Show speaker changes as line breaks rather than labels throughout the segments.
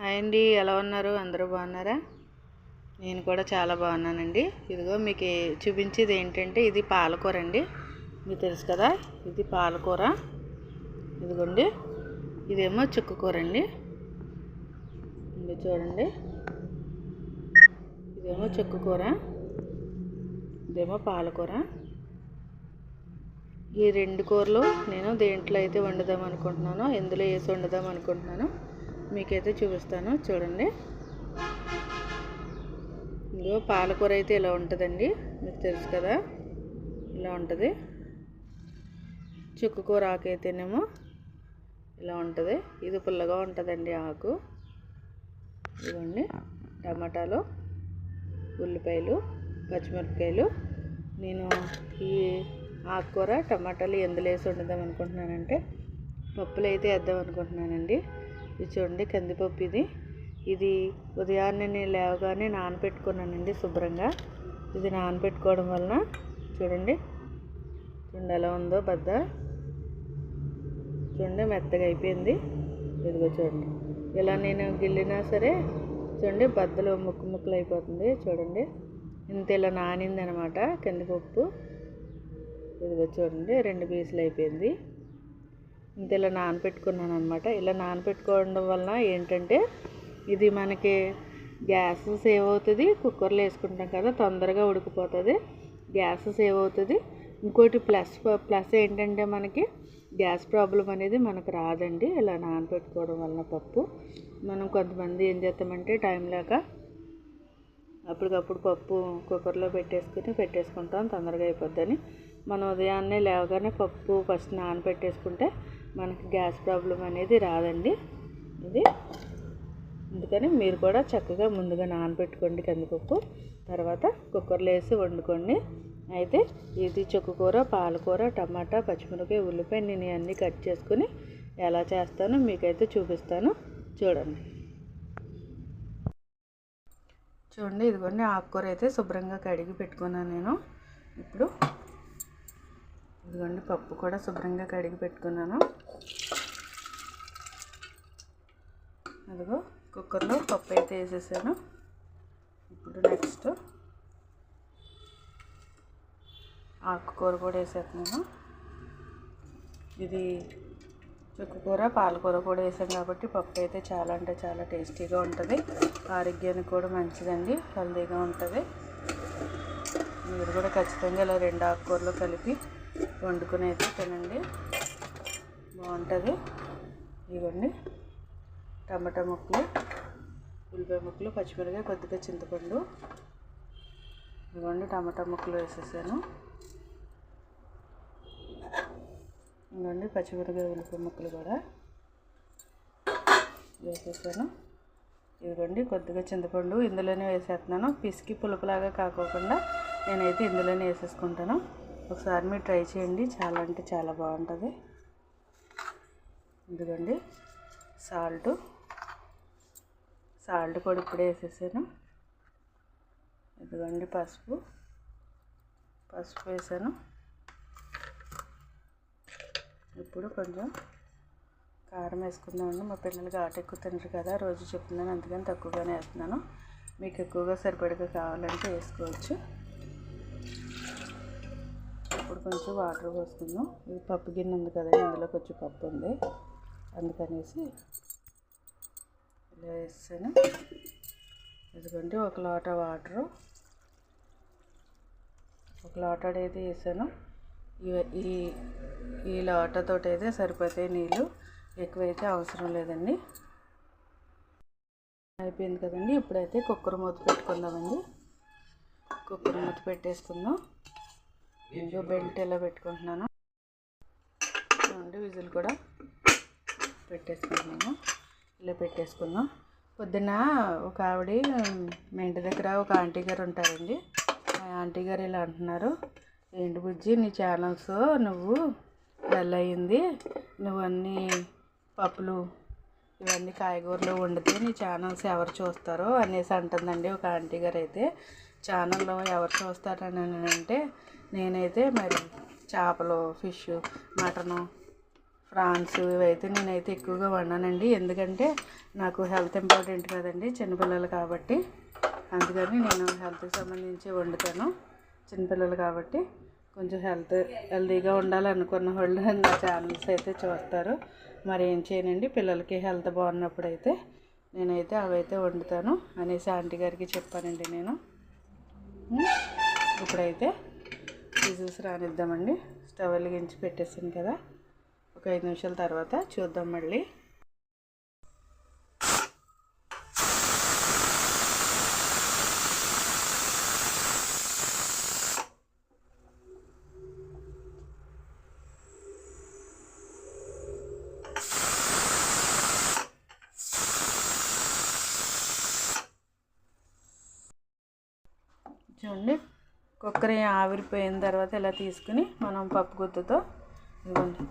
Hi అండి ఎలా ఉన్నారు? అందరూ బాగున్నారా? నేను కూడా చాలా బాగున్నానండి. ఇదిగో మీకు చూపించేది ఏంటంటే ఇది పాలకూర అండి. మీకు తెలుసు కదా ఇది పాలకూర. ఇదిగోండి ఇదేమో చుక్కకూర అండి. ఇది చూడండి. ఇదేమో చుక్కకూర ఇదేమో పాలకూర. ఈ రెండు కూరలు నేను దేంట్లో అయితే వండుదాం అనుకుంటున్నానో ఎందులో వేసి వండుదాం అనుకుంటున్నానో మీకైతే చూపిస్తాను చూడండి. ఇదిగో పాలకూర అయితే ఇలా ఉంటుందండి మీకు తెలుసు కదా. ఇలా ఉంటుంది. చుక్కుకూర ఆకు అయితేనేమో ఇలా ఉంటుంది. ఇది పుల్లగా ఉంటుందండి ఆకు. ఇదిగోండి టమాటాలు ఉల్లిపాయలు పచ్చిమిరపకాయలు. నేను ఈ ఆకుకూర టమాటాలు ఎందులో వేసి వండుదాం అనుకుంటున్నానంటే పప్పులు అయితే వేద్దాం అనుకుంటున్నానండి. ఇది చూడండి కందిపప్పు ఇది. ఇది ఉదయాన్నే నేను లేవగానే నానబెట్టుకున్నానండి శుభ్రంగా. ఇది నానబెట్టుకోవడం వలన చూడండి చూడండి ఎలా ఉందో బద్ద చూడండి మెత్తగా అయిపోయింది. ఇదిగో చూడండి ఇలా నేను గిల్లినా సరే చూడండి బద్దలు ముక్కు ముక్కలు అయిపోతుంది చూడండి. ఇంత ఇలా నానింది అనమాట కందిపప్పు. ఇదిగో చూడండి రెండు పీసులు అయిపోయింది. ఇంత ఇలా నానపెట్టుకున్నాను అనమాట ఇలా నానపెట్టుకోవడం వలన ఏంటంటే ఇది మనకి గ్యాస్ సేవ్ అవుతుంది కుక్కర్లో వేసుకుంటాం కదా తొందరగా ఉడికిపోతుంది గ్యాస్ సేవ్ అవుతుంది. ఇంకోటి ప్లస్ ప్లస్ ఏంటంటే మనకి గ్యాస్ ప్రాబ్లం అనేది మనకు రాదండి ఇలా నానపెట్టుకోవడం వలన పప్పు. మనం కొంతమంది ఏం చేస్తామంటే టైం లేక అప్పటికప్పుడు పప్పు కుక్కర్లో పెట్టేసుకుని పెట్టేసుకుంటాం తొందరగా అయిపోద్దని. మనం ఉదయాన్నే లేవగానే పప్పు ఫస్ట్ నానబెట్టేసుకుంటే మనకి గ్యాస్ ప్రాబ్లం అనేది రాదండి. ఇది అందుకని మీరు కూడా చక్కగా ముందుగా నానబెట్టుకోండి కందిపప్పు. తర్వాత కుక్కర్లో వేసి వండుకోండి. అయితే ఇది చుక్కకూర పాలకూర టమాటా పచ్చిమిరపకాయ ఉల్లిపాయ నేను అన్నీ కట్ చేసుకుని ఎలా చేస్తానో మీకైతే చూపిస్తాను. చూడండి. చూడండి ఇదిగోండి ఆకుకూర అయితే శుభ్రంగా కడిగి పెట్టుకున్నాను నేను. ఇప్పుడు ఇదిగోండి పప్పు కూడా శుభ్రంగా కడిగి పెట్టుకున్నాను. అదిగో కుక్కర్లో పప్పు అయితే వేసేసాను. ఇప్పుడు నెక్స్ట్ ఆకుకూర కూడా వేసేస్తున్నాను. ఇది చుక్కకూర పాలకూర కూడా వేసాం కాబట్టి పప్పు అయితే చాలా అంటే చాలా టేస్టీగా ఉంటుంది. ఆరోగ్యానికి కూడా మంచిదండి హెల్దీగా ఉంటుంది. మీరు కూడా ఖచ్చితంగా ఇలా రెండు ఆకుకూరలు కలిపి వండుకుని అయితే తినండి. బాగుంటుంది. ఇవ్వండి. టమాటా ముక్కలు ఉల్లిపాయ ముక్కలు పచ్చిమిరకాయ కొద్దిగా చింతపండు. ఇవ్వండి టమాటా ముక్కలు వేసేసాను. ఇవ్వండి పచ్చిమిరకాయ ఉల్లిపాయ ముక్కలు కూడా వేసేసాను. ఇదిగోండి కొద్దిగా చింతపండు ఇందులోనే వేసేస్తున్నాను. పిసికి పులుపులాగా కాకోకుండా నేనైతే ఇందులోనే వేసేసుకుంటాను. ఒకసారి మీరు ట్రై చేయండి. చాలా అంటే చాలా బాగుంటుంది. ఇదిగోండి సాల్ట్. సాల్ట్ కూడా ఇప్పుడే వేసేసాను. ఇదిగోండి పసుపు. పసుపు వేసాను. ఇప్పుడు కొంచెం కారం వేసుకుందామండి. మా పిల్లలు ఘాటు ఎక్కువ తినరు కదా రోజు చెప్తున్నాను అందుకని తక్కువగానే వేస్తున్నాను. మీకు ఎక్కువగా సరిపడగా కావాలంటే వేసుకోవచ్చు. ఇప్పుడు కొంచెం వాటర్ పోసుకుందాం. ఇది పప్పు గిన్నె ఉంది కదండి ఇందులో కొంచెం పప్పు ఉంది. అందుకనేసి ఇలా వేస్తాను. ఎందుకంటే ఒక లోట వాటరు. ఒక లోట అయితే వేసాను. ఈ ఈ లోటతో అయితే సరిపోతాయి నీళ్ళు ఎక్కువైతే అవసరం లేదండి. అయిపోయింది కదండి. ఇప్పుడైతే కుక్కర్ మూత పెట్టుకుందామండి. కుక్కర్ మూత పెట్టేసుకుందాం. ఇంకో బెల్ట్ ఎలా పెట్టుకుంటున్నాను. చూడండి విజిల్ కూడా పెట్టేసుకుంటున్నాను ఇలా పెట్టేసుకున్నాం. పొద్దున ఒక ఆవిడ మా ఇంటి దగ్గర ఒక ఆంటీ గారు ఉంటారండి. ఆ ఆంటీ గారు ఇలా అంటున్నారు ఏంటి బుజ్జి నీ ఛానల్స్ నువ్వు డల్ అయ్యింది. నువ్వు అన్నీ పప్పులు ఇవన్నీ కాయగూరలు వండితే నీ ఛానల్స్ ఎవరు చూస్తారో? అనేసి అంటుందండి ఒక ఆంటీ గారు అయితే. ఛానల్లో ఎవరు చూస్తారని అంటే నేనైతే మరి చేపలు ఫిష్ మటను ఫ్రాన్స్ ఇవైతే నేనైతే ఎక్కువగా వండానండి. ఎందుకంటే నాకు హెల్త్ ఇంపార్టెంట్ కదండి చిన్నపిల్లలు కాబట్టి. అందుకని నేను హెల్త్కి సంబంధించి వండుతాను చిన్నపిల్లలు కాబట్టి. కొంచెం హెల్త్ హెల్తీగా ఉండాలనుకున్న వాళ్ళు నా ఛానల్స్ అయితే చూస్తారు. మరి ఏం చేయనండి పిల్లలకి హెల్త్ బాగున్నప్పుడు అయితే నేనైతే అవైతే వండుతాను అనేసి ఆంటీ గారికి చెప్పానండి నేను. ఇప్పుడైతే విజిల్స్ రానిద్దామండి. స్టవ్ వెలిగించి పెట్టేసాను కదా. ఒక ఐదు నిమిషాల తర్వాత చూద్దాం మళ్ళీ. చూడండి కుక్కర్ ఆవిరిపోయిన తర్వాత ఇలా తీసుకుని మనం పప్పు గుత్తుతో ఇవ్వండి.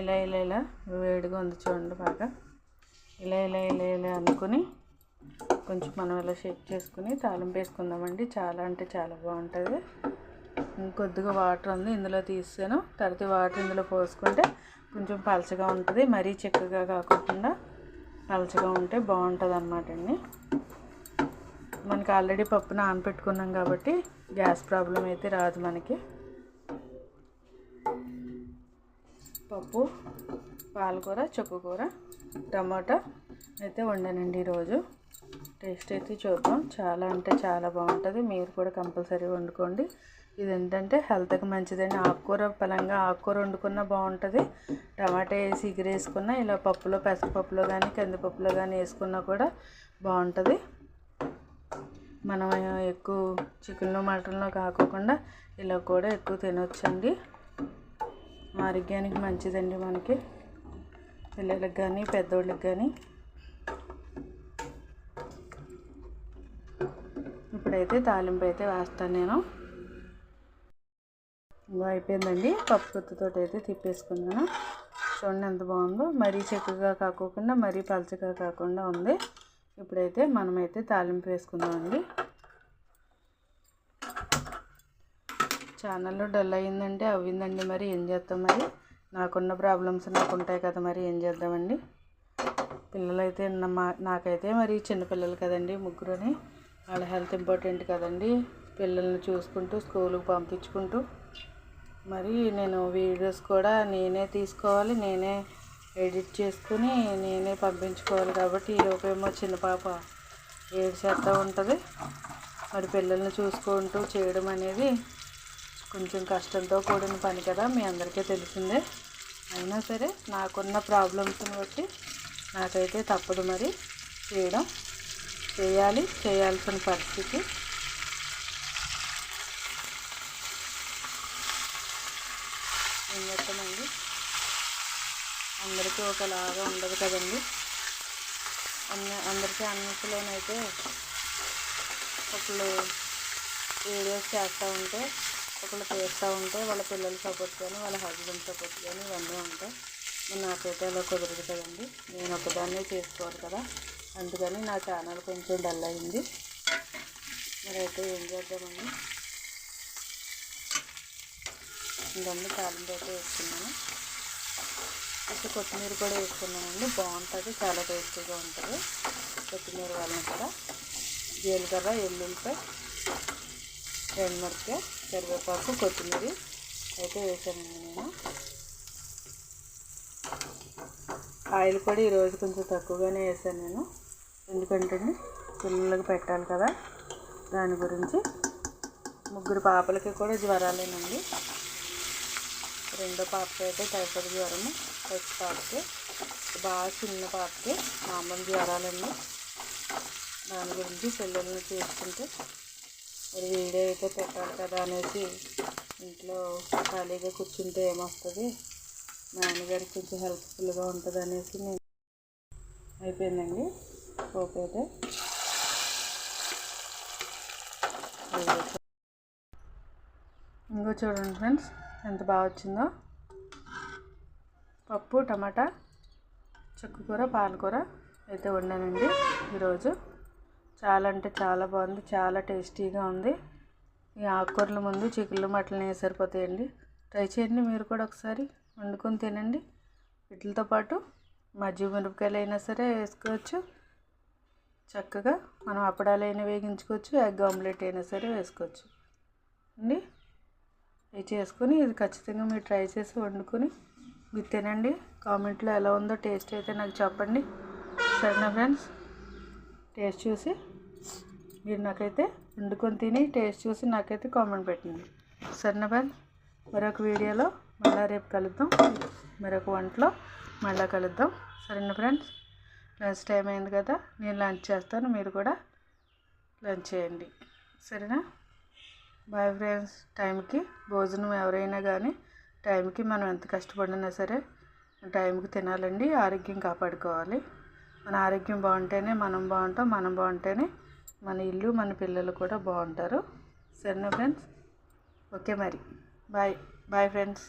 ఇలా ఇలా ఇలా వేడిగా ఉంది చూడండి బాగా. ఇలా ఇలా ఇలా ఇలా అనుకుని కొంచెం మనం ఇలా షేక్ చేసుకుని తాలింపు వేసుకుందామండి. చాలా అంటే చాలా బాగుంటుంది. కొద్దిగా వాటర్ ఉంది ఇందులో తీసాను. తర్వాత వాటర్ ఇందులో పోసుకుంటే కొంచెం పలచగా ఉంటుంది. మరీ చిక్కగా కాకుండా పలచగా ఉంటే బాగుంటుంది అన్నమాట అండి. మనకి ఆల్రెడీ పప్పు నానబెట్టుకున్నాం కాబట్టి గ్యాస్ ప్రాబ్లం అయితే రాదు మనకి. పప్పు పాలకూర చుక్కకూర టమాటా అయితే వండానండి ఈరోజు. టేస్ట్ అయితే చూద్దాం. చాలా అంటే చాలా బాగుంటుంది. మీరు కూడా కంపల్సరీ వండుకోండి. ఇది ఏంటంటే హెల్త్కి మంచిదండి. ఆకుకూర పలంగా ఆకుకూర వండుకున్నా బాగుంటుంది. టమాటా వేసి ఎగిరేసుకున్నా ఇలా పప్పులో పెసరపప్పులో కానీ కందిపప్పులో కానీ వేసుకున్నా కూడా బాగుంటుంది. మనం ఎక్కువ చికెన్లో మటన్లో కాకోకుండా ఇలా కూడా ఎక్కువ తినొచ్చండి. ఆరోగ్యానికి మంచిదండి మనకి. పిల్లలకి కానీ పెద్దోళ్ళకి కానీ ఇప్పుడైతే తాలింపు అయితే వేస్తాను నేను. ఇంకో అయిపోయిందండి. పప్పు గుత్తుతో అయితే తిప్పేసుకున్నాను. చూడండి ఎంత బాగుందో. మరీ చెక్కగా కాకోకుండా మరీ పలచగా కాకుండా ఉంది. ఇప్పుడైతే మనమైతే తాలింపు వేసుకుందామండి. ఛానల్లో డల్ అయ్యిందంటే అవ్విందండి మరి ఏం చేస్తాం మరి? నాకున్న ప్రాబ్లమ్స్ నాకు ఉంటాయి కదా మరి ఏం చేద్దామండి? పిల్లలైతే మా- నాకైతే మరి చిన్నపిల్లలు కదండి ముగ్గురని వాళ్ళ హెల్త్ ఇంపార్టెంట్ కదండి. పిల్లల్ని చూసుకుంటూ స్కూల్కి పంపించుకుంటూ మరి నేను వీడియోస్ కూడా నేనే తీసుకోవాలి నేనే ఎడిట్ చేసుకుని నేనే పంపించుకోవాలి కాబట్టి ఈలోపేమో చిన్న పాప ఏడు చేస్తూ ఉంటుంది. మరి పిల్లల్ని చూసుకుంటూ చేయడం అనేది కొంచెం కష్టంతో కూడిన పని కదా మీ అందరికీ తెలిసిందే. అయినా సరే నాకున్న ప్రాబ్లమ్స్ని బట్టి నాకైతే తప్పదు మరి చేయడం. చేయాలి చేయాల్సిన పరిస్థితి. ఏం చేస్తామండి? అందరికీ ఒకలాగా ఉండదు కదండి. అన్ని అందరికీ అన్నిటిలోనైతే ఒకళ్ళు వీడియోస్ చేస్తూ ఉంటే ఒకళ్ళు చేస్తూ ఉంటే వాళ్ళ పిల్లల సపోర్ట్ కానీ వాళ్ళ హస్బెండ్ సపోర్ట్ కానీ ఇవన్నీ ఉంటాయి మరి నాకైతే అలా కుదరదు కదండి నేను ఒకదాన్నే చేసుకోవాలి కదా. అందుకని నా ఛానల్ కొంచెం డల్ అయింది. మరి అయితే ఏం చేద్దామండి? ఇవన్నీ తాలింపు అయితే వేసుకున్నాను అయితే కొత్తిమీర కూడా వేసుకున్నానండి బాగుంటుంది. చాలా టేస్టీగా ఉంటుంది. కొత్తిమీర వాళ్ళని కూడా. జీలకర్ర ఎల్లుల్లిపాయ ఎండుమిరపకాయ కరివేపాకు కొత్తిమీర అయితే వేసానండి నేను. ఆయిల్ కూడా ఈరోజు కొంచెం తక్కువగానే వేసాను నేను. ఎందుకంటే పిల్లలకి పెట్టాలి కదా. దాని గురించి ముగ్గురు పాపలకి కూడా జ్వరాలేనండి. రెండో పాపకి అయితే టైఫాయిడ్ జ్వరము ఫస్ట్ పాపకి బాగా చిన్న పాపకి మామూలు జ్వరాలండి. దాని గురించి పిల్లల్ని చూసుకుంటే మరి వీడియో అయితే పెట్టాలి కదా అనేసి ఇంట్లో ఖాళీగా కూర్చుంటే ఏమొస్తుంది? నాన్నగారికి కొంచెం హెల్ప్ఫుల్గా ఉంటుంది అనేసి నేను అయిపోయిందండి. పోపు అయితే. ఇంకో చూడండి ఫ్రెండ్స్ ఎంత బాగా వచ్చిందో. పప్పు టమాటా చుక్కకూర పాలకూర అయితే వండానండి ఈరోజు. చాలా అంటే చాలా బాగుంది. చాలా టేస్టీగా ఉంది. ఈ ఆకుకూరల ముందు చికెన్లు మటన్ సరిపోతాయండి. ట్రై చేయండి మీరు కూడా ఒకసారి. వండుకొని తినండి. వీటితో పాటు మజ్జిగ మిరపకాయలు అయినా సరే వేసుకోవచ్చు. చక్కగా మనం అప్పడాలు అయినా వేగించుకోవచ్చు. ఎగ్ ఆమ్లెట్ అయినా సరే వేసుకోవచ్చు. అండి? ఇది చేసుకొని ఇది ఖచ్చితంగా మీరు ట్రై చేసి వండుకొని మీరు తినండి. కామెంట్లో ఎలా ఉందో టేస్ట్ అయితే నాకు చెప్పండి. సరేనా ఫ్రెండ్స్? టేస్ట్ చూసి మీరు నాకైతే వండుకొని తిని టేస్ట్ చూసి నాకైతే కామెంట్ పెట్టండి. సరేనా ఫ్రెండ్స్ మరొక వీడియోలో మళ్ళీ రేపు కలుద్దాం. మరొక వంటలో మళ్ళీ కలుద్దాం. సరేనా ఫ్రెండ్స్ లంచ్ టైం అయింది కదా నేను లంచ్ చేస్తాను మీరు కూడా లంచ్ చేయండి. సరేనా? బాయ్ ఫ్రెండ్స్ టైంకి భోజనం ఎవరైనా కానీ టైంకి మనం ఎంత కష్టపడినా సరే టైంకి తినాలండి ఆరోగ్యం కాపాడుకోవాలి. మన ఆరోగ్యం బాగుంటేనే మనం బాగుంటాం మనం బాగుంటేనే మన ఇల్లు మన పిల్లలు కూడా బాగుంటారు. సరేనా ఫ్రెండ్స్? ఓకే మరి. బాయ్. Bye friends.